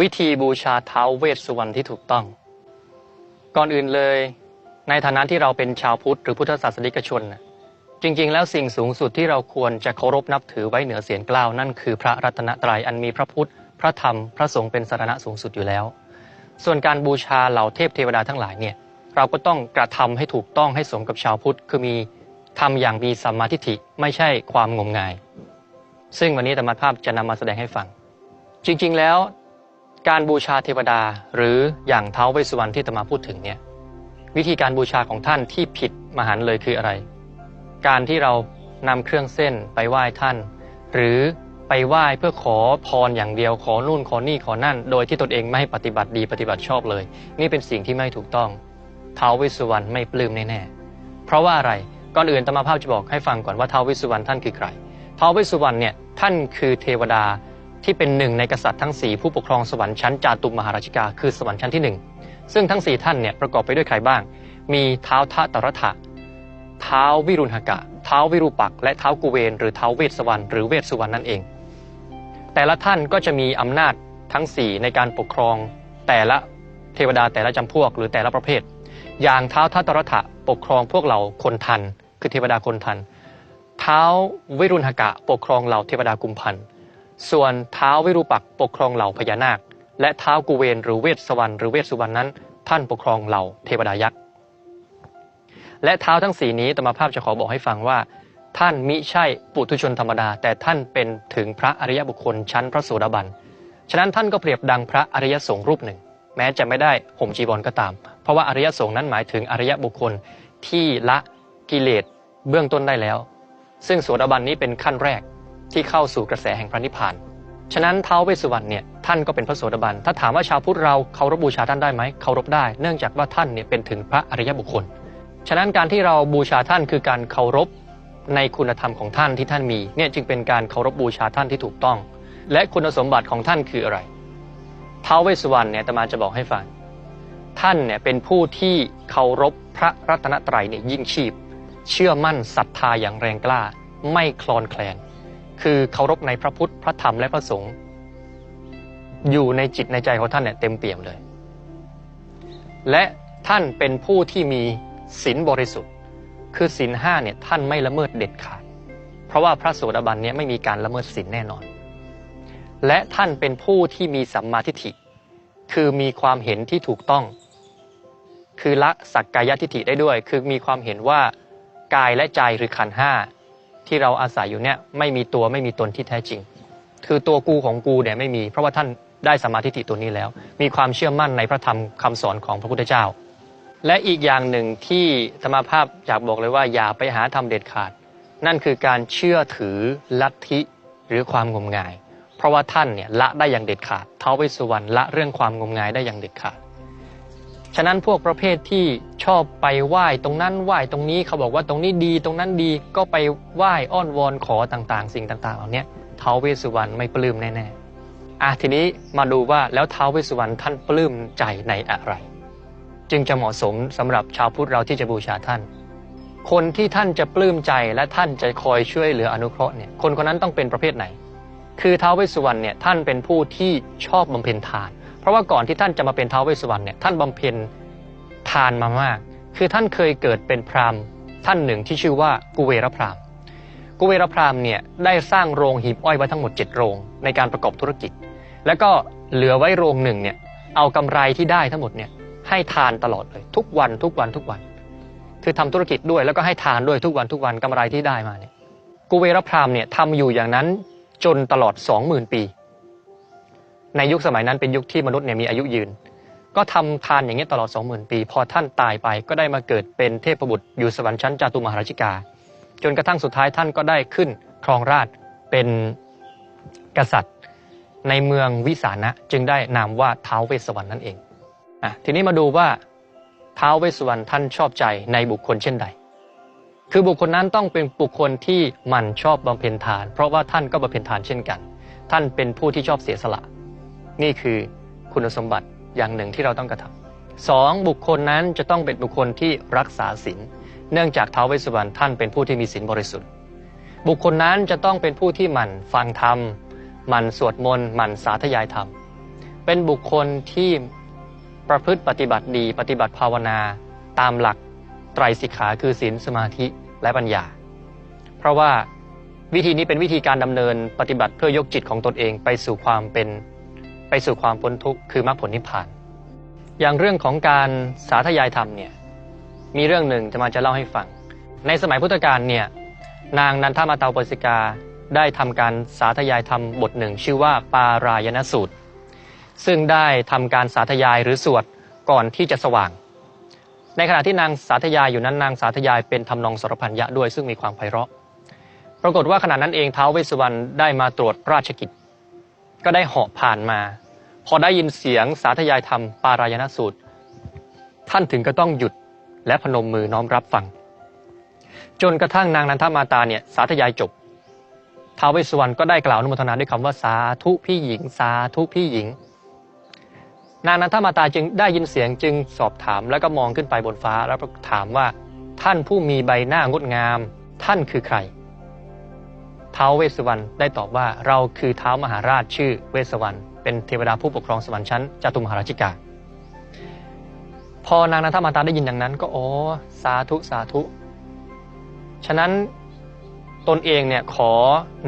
วิธีบูชาเท้าเวสสุวรรณที่ถูกต้อง ก่อนอื่นเลย ในฐานะที่เราเป็นชาวพุทธหรือพุทธศาสนิกชนนะจริง ๆ แล้วสิ่งสูงสุดที่เราควรจะเคารพนับถือไว้เหนือเสียงกล่าวนั่นคือพระรัตนตรัยอันมีพระพุทธ พระธรรม พระสงฆ์เป็นสารณะสูงสุดอยู่แล้ว ส่วนการบูชาเหล่าเทพเทวดาทั้งหลายเนี่ยเราก็ต้องกระทำให้ถูกต้องให้สมกับชาวพุทธ คือมีทำอย่างมีสัมมาทิฏฐิไม่ใช่ความงมงาย ซึ่งวันนี้ธรรมภาพจะนำมาแสดงให้ฟัง จริง ๆ แล้ว การบูชาเทวดาหรืออย่างเท้าวเวสุวรรณที่ตมาพูดถึงเนี่ยวิธีการบูชาของท่านที่ผิดมหันเลยคืออะไร การที่เรานำเครื่องเส้นไปไหว้ท่าน หรือไปไหว้เพื่อขอพรอย่างเดียวขอนู่นขอนี่ขอนั่น โดยที่ตนเองไม่ปฏิบัติดีปฏิบัติชอบเลย นี่เป็นสิ่งที่ไม่ถูกต้องท้าวเวสสุวรรณไม่ปลื้มแน่ๆเพราะว่าอะไรก่อนอื่นตมาภาพจะบอกให้ฟังก่อนว่าท้าวเวสสุวรรณท่านคือใครท้าวเวสสุวรรณเนี่ยท่านคือเทวดา ที่เป็นหนึ่งในกษัตริย์ทั้งสี่ผู้ปกครองสวรรค์ชั้นจาตุมมหาราชิกาคือสวรรค์ชั้นที่หนึ่งซึ่งทั้งสี่ท่านเนี่ยประกอบไปด้วยใครบ้าง มีเท้าทะตระทะเท้าวิรุณหกะ เท้าวิรูปัก และเท้ากุเวนหรือเท้าเวสสวรรณหรือเวสสุวรรณนั่นเอง แต่ละท่านก็จะมีอำนาจทั้งสี่ในการปกครองแต่ละเทวดาแต่ละจำพวกหรือแต่ละประเภท อย่างเท้าทัตตรถะปกครองพวกเราคนทัน คือเทวดาคนทัน เท้าววิรุณหกะ ปกครองเหล่าเทวดากุมพันธ์ ส่วนเท้าวิรูปักปกครองเหล่าพญานาค และเท้ากุเวนหรือเวสสวรรณหรือเวสสุวรรณนั้น ท่านปกครองเหล่าเทวดายักษ์และเท้าทั้งสีนี้ตมาภาพจะขอบอกให้ฟังว่า ท่านมิใช่ปุถุชนธรรมดา แต่ท่านเป็นถึงพระอริยบุคคลชั้นพระโสดาบันฉะนั้นท่านก็เปรียบดังพระอริยสงฆ์รูปหนึ่ง แม้จะไม่ได้ห่มจีวรก็ตาม เพราะว่าอริยสงฆ์นั้นหมายถึงอริยบุคคลที่ละกิเลสเบื้องต้นได้แล้ว ซึ่งโสดาบันนี้เป็นขั้นแรก ที่เข้าสู่กระแสแห่งพระนิพพาน ฉะนั้นท้าวเวสสุวรรณเนี่ยท่านก็เป็นพระโสดาบัน ถ้าถามว่าชาวพุทธเราเคารพบูชาท่านได้ไหมเคารพได้ เนื่องจากว่าท่านเนี่ยเป็นถึงพระอริยบุคคล ฉะนั้นการที่เราบูชาท่านคือการเคารพในคุณธรรมของท่านที่ท่านมีเนี่ยจึงเป็นการเคารพบูชาท่านที่ถูกต้อง และคุณสมบัติของท่านคืออะไรท้าวเวสสุวรรณเนี่ยตมาจะบอกให้ฟังท่านเนี่ยเป็นผู้ที่เคารพพระรัตนตรัยเนี่ยยิ่งชีพ เชื่อมั่นศรัทธาอย่างแรงกล้า ไม่คลอนแคลน คือเคารพในพระพุทธพระธรรมและพระสงฆ์อยู่ในจิตในใจของท่านเนี่ยเต็มเปี่ยมเลย และท่านเป็นผู้ที่มีศีลบริสุทธิ์ คือศีลห้าเนี่ยท่านไม่ละเมิดเด็ดขาด เพราะว่าพระโสดาบันเนี่ยไม่มีการละเมิดศีลแน่นอน และท่านเป็นผู้ที่มีสัมมาทิฏฐิ คือมีความเห็นที่ถูกต้อง คือละสักกายทิฏฐิได้ด้วย คือมีความเห็นว่ากายและใจหรือขันห้า ที่เราอาศัยอยู่เนี่ยไม่มีตัวไม่มีตนที่แท้จริง คือตัวกูของกูเนี่ยไม่มี เพราะว่าท่านได้สมาทิตัวนี้แล้ว มีความเชื่อมั่นในพระธรรมคำสอนของพระพุทธเจ้า และอีกอย่างหนึ่งที่ธรรมภาพอยากบอกเลยว่าอย่าไปหาทำเด็ดขาด นั่นคือการเชื่อถือลัทธิหรือความงมงาย เพราะว่าท่านเนี่ยละได้อย่างเด็ดขาดเท้าวเวสสุวรรณละเรื่องความงมงายได้อย่างเด็ดขาด ฉะนั้นพวกประเภทที่ชอบไปไหว้ตรงนั้นไหว้ตรงนี้เขาบอกว่าตรงนี้ดีตรงนั้นดีก็ไปไหว้อ้อนวอนขอต่างๆ สิ่งต่างๆเหล่านี้เท้าเวสสุวรรณไม่ปลื้มแน่ๆอะทีนี้มาดูว่าแล้วเท้าเวสสุวรรณท่านปลื้มใจในอะไร จึงจะเหมาะสมสำหรับชาวพุทธเราที่จะบูชาท่าน คนที่ท่านจะปลื้มใจและท่านจะคอยช่วยเหลืออนุเคราะห์เนี่ยคนคนนั้นต้องเป็นประเภทไหน คือเท้าเวสสุวรรณเนี่ยท่านเป็นผู้ที่ชอบบำเพ็ญทาน ราะว่าก่อนที่ท่านจะมาเป็นท้าวเวสสุวรรณเนี่ยท่านบำเพ็ญทานมามาก คือท่านเคยเกิดเป็นพราหมณ์ท่านหนึ่งที่ชื่อว่ากุเวรพราหมณ์กุเวรพราหมณ์เนี่ยได้สร้างโรงหีบอ้อยไว้ทั้งหมด 7 โรง ในการประกอบธุรกิจ แล้วก็เหลือไว้โรงหนึ่งเนี่ยเอากำไรที่ได้ทั้งหมดเนี่ยให้ทานตลอดเลย ทุกวันทุกวันทุกวัน คือทำธุรกิจด้วยแล้วก็ให้ทานด้วยทุกวันทุกวันกำไรที่ได้มาเนี่ยกุเวรพราหมณ์เนี่ยทำอยู่อย่างนั้นจนตลอด 20,000 ปี ในยุคสมัยนั้นเป็นยุคที่มนุษย์เนี่ยมีอายุยืน ก็ทำทานอย่างนี้ตลอด 20,000 ปี พอท่านตายไปก็ได้มาเกิดเป็นเทพบุตรอยู่สวรรค์ชั้นจาตุมหาราชิกา จนกระทั่งสุดท้ายท่านก็ได้ขึ้นครองราชเป็นกษัตริย์ ในเมืองวิสานะจึงได้นามว่าท้าวเวสสวรรณนั่นเองอะทีนี้มาดูว่าท้าวเวสสวรรณท่านชอบใจในบุคคลเช่นใด คือบุคคลนั้นต้องเป็นบุคคลที่มันชอบบำเพ็ญทาน เพราะว่าท่านก็บำเพ็ญทานเช่นกัน ท่านเป็นผู้ที่ชอบเสียสละ นี่คือคุณสมบัติอย่างหนึ่งที่เราต้องกระทำสองบุคคลนั้นจะต้องเป็นบุคคลที่รักษาศีลเนื่องจากท้าวเวสสุวรรณท่านเป็นผู้ที่มีศีลบริสุทธิ์ บุคคลนั้นจะต้องเป็นผู้ที่หมั่นฟังธรรมหมั่นสวดมนต์หมั่นสาธยายธรรม เป็นบุคคลที่ประพฤติปฏิบัติดี ปฏิบัติภาวนาตามหลักไตรสิกขาคือศีลสมาธิและปัญญา เพราะว่าวิธีนี้เป็นวิธีการดำเนินปฏิบัติเพื่อยกจิตของตนเองไปสู่ความเป็น ไปสู่ความพ้นทุกข์คือมรรคผลนิพพาน อย่างเรื่องของการสาธยายธรรมเนี่ยมีเรื่องหนึ่งจะมาจะเล่าให้ฟัง ในสมัยพุทธกาลเนี่ยนางนันทมาตาปสิกาได้ทำการสาธยายธรรมบทหนึ่ง ชื่อว่าปารายณสูตร ซึ่งได้ทำการสาธยายหรือสวดก่อนที่จะสว่าง ในขณะที่นางสาธยายอยู่นั้นนางสาธยายเป็นทำนองสรพัญญะด้วยซึ่งมีความไพเราะ ปรากฏว่าขณะนั้นเองท้าวเวสสุวรรณได้มาตรวจราชกิจ ก็ได้เหาะผ่านมา พอได้ยินเสียงสาธยายธรรมปารายณสูตร ท่านถึงก็ต้องหยุดและพนมมือน้อมรับฟัง จนกระทั่งนางนันทมาตาเนี่ยสาธยายจบท้าวเวสสุวรรณก็ได้กล่าวอนุโมทนาด้วยคำว่าสาธุพี่หญิง สาธุพี่หญิง นางนันทมาตาจึงได้ยินเสียงจึงสอบถามแล้วก็มองขึ้นไปบนฟ้าแล้วถามว่า ท่านผู้มีใบหน้างดงาม ท่านคือใคร ท้าวเวสสุวรรณได้ตอบว่าเราคือท้าวมหาราชชื่อเวสสุวรรณเป็นเทวดาผู้ปกครองสวรรค์ชั้นจตุมหาราชิกา พอนางนันทมาตาได้ยินอย่างนั้น ก็โอ้สาธุสาธุ ฉะนั้นตนเองเนี่ยขอ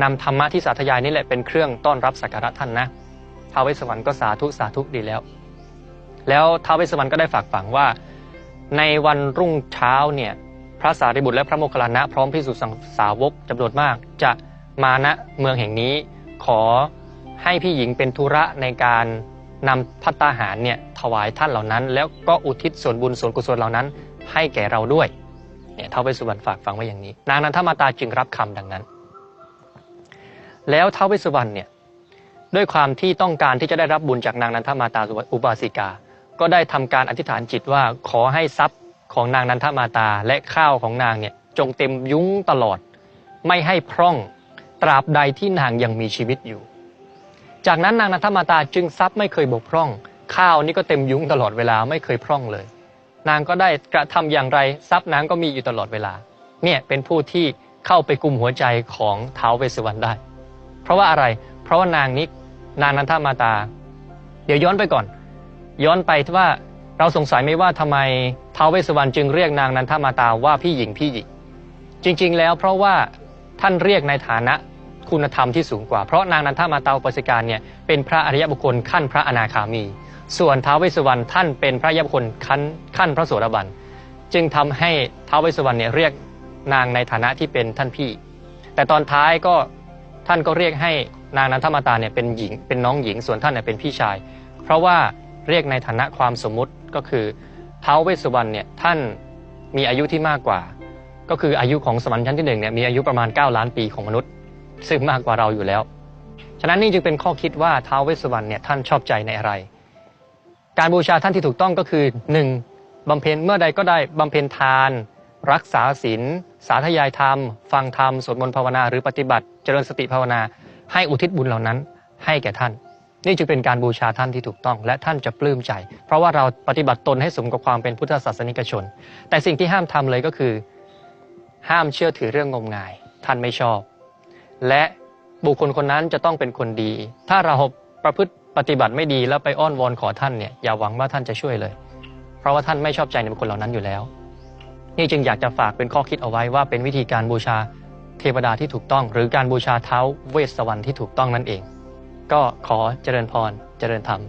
นำธรรมะที่สาธยายนี่แหละเป็นเครื่องต้อนรับสักการะท่านนะท้าวเวสสุวรรณก็สาธุสาธุดีแล้ว แล้วท้าวเวสสุวรรณก็ได้ฝากฝังว่า ในวันรุ่งเช้าเนี่ยพระสารีบุตรและพระโมคคัลลานะพร้อมพิสุสังสาวกจำนวนมากจะ มาณเมืองแห่งนี้ ขอให้พี่หญิงเป็นธุระในการนำพัตตาหารเนี่ยถวายท่านเหล่านั้น แล้วก็อุทิศส่วนบุญส่วนกุศลเหล่านั้น ให้แก่เราด้วยเนี่ยท้าวเวสสุวรรณฝากฝังไว้อย่างนี้ นางนันทมาตาจึงรับคำดังนั้น แล้วท้าวเวสสุวรรณเนี่ยด้วยความที่ต้องการที่จะได้รับบุญจากนางนันทมาตาอุบาสิกา ก็ได้ทำการอธิษฐานจิตว่าขอให้ทรัพย์ของนางนันทมาตาและข้าวของนางเนี่ยจงเต็มยุ้งตลอด ไม่ให้พร่อง ตราบใดที่นางยังมีชีวิตอยู่ จากนั้นนางนันทมาตาจึงทรัพย์ไม่เคยบกพร่อง ข้าวนี่ก็เต็มยุ้งตลอดเวลาไม่เคยพร่องเลย นางก็ได้กระทำอย่างไรทรัพย์นางก็มีอยู่ตลอดเวลา เนี่ยเป็นผู้ที่เข้าไปกลุ่มหัวใจของท้าวเวสสุวรรณได้ เพราะว่าอะไร เพราะว่านางนี้นางนันทมาตา เดี๋ยวย้อนไปก่อน ย้อนไปที่ว่าเราสงสัยไหมว่าทำไมท้าวเวสสุวรรณจึงเรียกนางนันทมาตาว่าพี่หญิงพี่หญิง จริง ๆ แล้วเพราะว่าท่านเรียกในฐานะ คุณธรรมที่สูงกว่า เพราะนางนันทมาตาอุปสิการเนี่ยเป็นพระอริยบุคคลขั้นพระอนาคามี ส่วนท้าวเวสสุวรรณท่านเป็นพระอริยบุคคลขั้นขั้นพระโสดาบันจึงทำให้ท้าวเวสสุวรรณเนี่ยเรียกนางในฐานะที่เป็นท่านพี่ แต่ตอนท้ายก็ท่านก็เรียกให้นางนันทมาตาเนี่ยเป็นหญิงเป็นน้องหญิงส่วนท่านเนี่ยเป็นพี่ชาย เพราะว่าเรียกในฐานะความสมมุติก็คือท้าวเวสสุวรรณเนี่ยท่านมีอายุที่มากกว่า ก็คืออายุของสวรรค์ชั้นที่หนึ่งเนี่ยมีอายุประมาณ 9 ล้านปีของมนุษย์ ซึ่งมากกว่าเราอยู่แล้ว ฉะนั้นนี่จึงเป็นข้อคิดว่าท้าวเวสสุวรรณเนี่ยท่านชอบใจในอะไร การบูชาท่านที่ถูกต้องก็คือ 1. บำเพ็ญเมื่อใดก็ได้บำเพ็ญทาน รักษาศีลสาธยายธรรม ฟังธรรมสวดมนต์ภาวนาหรือปฏิบัติ เจริญสติภาวนา ให้อุทิศบุญเหล่านั้น ให้แก่ท่าน นี่จึงเป็นการบูชาท่านที่ถูกต้อง และท่านจะปลื้มใจ เพราะว่าเราปฏิบัติตนให้สมกับความเป็นพุทธศาสนิกชน แต่สิ่งที่ห้ามทำเลยก็คือ ห้ามเชื่อถือเรื่องงมงาย ท่านไม่ชอบ และบุคคลคนนั้นจะต้องเป็นคนดี ถ้าเราประพฤติปฏิบัติไม่ดีแล้วไปอ้อนวอนขอท่านเนี่ยอย่าหวังว่าท่านจะช่วยเลย เพราะว่าท่านไม่ชอบใจในบุคคลเหล่านั้นอยู่แล้ว นี่จึงอยากจะฝากเป็นข้อคิดเอาไว้ว่าเป็นวิธีการบูชาเทวดาที่ถูกต้อง หรือการบูชาเท้าเวสสวรรค์ที่ถูกต้องนั่นเอง ก็ขอเจริญพรเจริญธรรม